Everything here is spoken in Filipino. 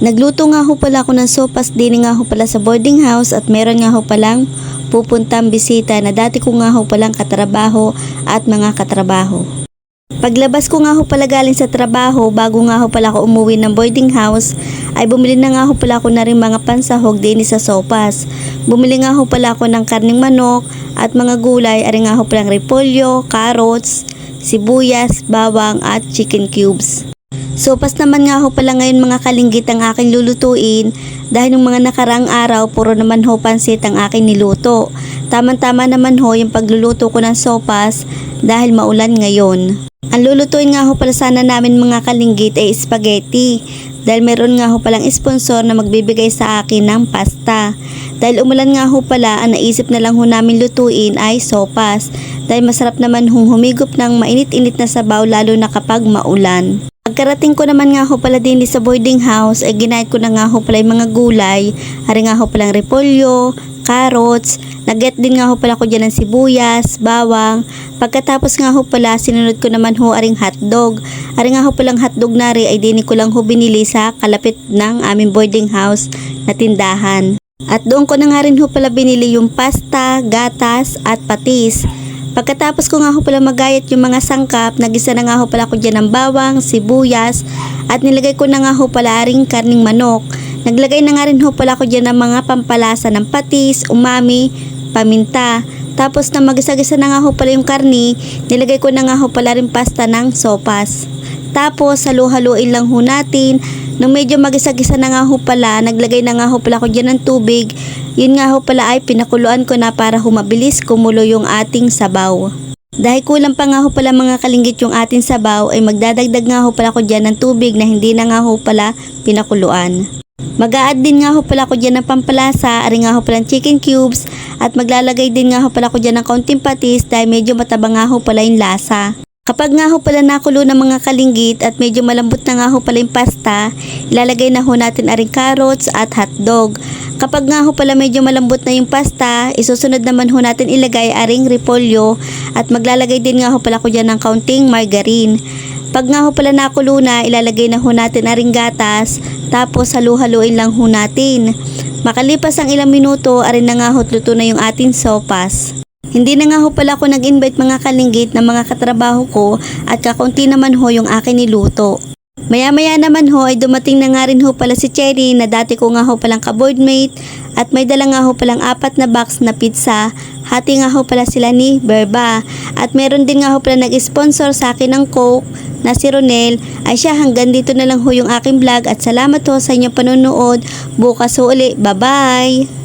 Nagluto nga ho pala ako ng sopas din nga ho pala sa boarding house at meron nga ho palang pupuntang bisita na dati ko nga ho palang katrabaho at mga katrabaho. Paglabas ko nga ho pala galing sa trabaho bago nga ho pala ako umuwi ng boarding house ay bumili na nga ho pala ako na rin mga pansahog din sa sopas. Bumili nga ho pala ako ng karning manok at mga gulay ari nga ho palang repolyo, carrots, sibuyas, bawang at chicken cubes. Sopas naman nga ho pala ngayon mga kalinggit ang aking lulutuin dahil ng mga nakarang araw puro naman ho pansit ang aking niluto. Tama-tama naman ho yung pagluluto ko ng sopas dahil maulan ngayon. Ang lulutuin nga ho pala sana namin mga kalinggit ay spaghetti dahil meron nga ho palang sponsor na magbibigay sa akin ng pasta. Dahil umulan nga ho pala, ang naisip na lang ho namin lutuin ay sopas dahil masarap naman hong humigop ng mainit-init na sabaw lalo na kapag maulan. Pagkarating ko naman nga ho pala din sa boarding house ay ginayat ko na nga ho pala yung mga gulay. Hari nga ho palang repolyo, carrots, Nag-get din nga ho pala ko dyan ng sibuyas, bawang. Pagkatapos nga ho pala, sinunod ko naman ho aring hotdog. Aring nga ho palang hotdog na rin ay dini ko lang ho binili sa kalapit ng aming boarding house na tindahan. At doon ko na nga rin ho pala binili yung pasta, gatas at patis. Pagkatapos ko nga ho pala magayat yung mga sangkap, nagisa na nga ho pala ko dyan ng bawang, sibuyas, at nilagay ko na nga ho pala ring karning manok. Naglagay na nga rin ho pala ko dyan ng mga pampalasa ng patis, umami, paminta. Tapos na magisa-gisa na nga ho pala yung karni, nilagay ko na nga ho pala rin pasta ng sopas. Tapos halu-haluin lang ho natin. Nung medyo magisa-gisa na nga ho pala, naglagay na nga ho pala ko dyan ng tubig. Yun nga ho pala ay pinakuluan ko na para humabilis kumulo yung ating sabaw. Dahil kulang pa nga ho pala mga kalinggit yung ating sabaw ay magdadagdag nga ho pala ko dyan ng tubig na hindi na nga ho pala pinakuluan. Mag-a-add din nga ho pala ko dyan ng pampalasa, ari nga ho pala ng chicken cubes, at maglalagay din nga ho pala ko dyan ng kaunting patis dahil medyo mataba nga ho pala yung lasa. Kapag nga ho pala nakulo ng mga kalinggit at medyo malambot na nga ho pala yung pasta, ilalagay na ho natin aring carrots at hotdog. Kapag nga ho pala medyo malambot na yung pasta, isusunod naman ho natin ilagay aring repolyo at maglalagay din nga ho pala ko dyan ng kaunting margarine. Pag nga ho pala nakulo na, ilalagay na ho natin aring gatas, tapos halu-haluin lang ho natin. Makalipas ang ilang minuto, arin na nga ho luto na yung ating sopas. Hindi na nga ho pala ako nag-invite mga kalinggit ng mga katrabaho ko at kakunti naman ho yung akin niluto. Maya-maya naman ho ay dumating na nga rin ho pala si Cherry na dati ko nga ho palang kaboardmate at may dala nga ho palang apat na box na pizza. Hati nga ho pala sila ni Berba at meron din nga ho pala nag-sponsor sa akin ng Coke na si Ronel ay siya hanggang dito na lang ho yung aking vlog at salamat ho sa inyong panonood. Bukas ho uli. Bye-bye!